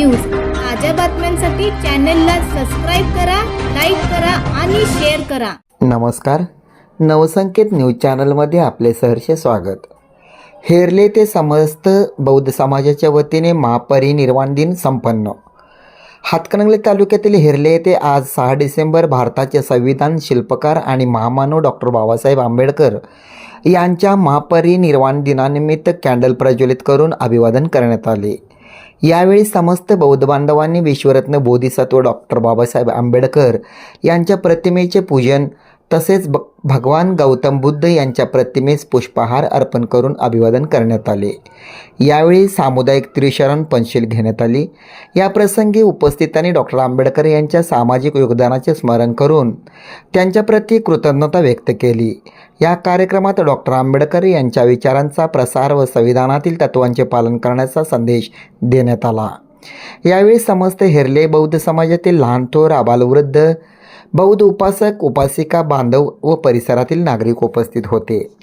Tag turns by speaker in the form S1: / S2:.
S1: News. ताज्या बातम्यांसाठी चॅनलला सबस्क्राईब करा लाईक करा आणि शेअर करा.
S2: नमस्कार. नवसंकेत न्यूज चॅनलमध्ये आपले सहर्ष स्वागत. हेरले ते समस्त बौद्ध समाजाच्या वतीने महापरिनिर्वाण दिन संपन्न. हातकणंगले तालुक्यातील हिरले येथे आज सहा डिसेंबर भारताचे संविधान शिल्पकार आणि महामानव डॉक्टर बाबासाहेब आंबेडकर यांच्या महापरिनिर्वाण दिनानिमित्त कॅन्डल प्रज्वलित करून अभिवादन करण्यात आले. यावेळी समस्त बौद्ध बांधवांनी विश्वरत्न बोधिसत्व डॉक्टर बाबासाहेब आंबेडकर यांच्या प्रतिमेचे पूजन तसेच ब भगवान गौतम बुद्ध यांच्या प्रतिमेस पुष्पहार अर्पण करून अभिवादन करण्यात आले. यावेळी सामुदायिक त्रिशरण पंचशील घेण्यात आली. या प्रसंगी उपस्थितांनी डॉक्टर आंबेडकर यांच्या सामाजिक योगदानाचे स्मरण करून त्यांच्याप्रती कृतज्ञता व्यक्त केली. या कार्यक्रमात डॉक्टर आंबेडकर यांच्या विचारांचा प्रसार व संविधानातील तत्वांचे पालन करण्याचा संदेश देण्यात आला. यावेळी समस्त हेरले बौद्ध समाजातील लहान थोर आबालवृद्ध बौद्ध उपासक उपासिका बांधव व परिसरातील नागरिक उपस्थित होते.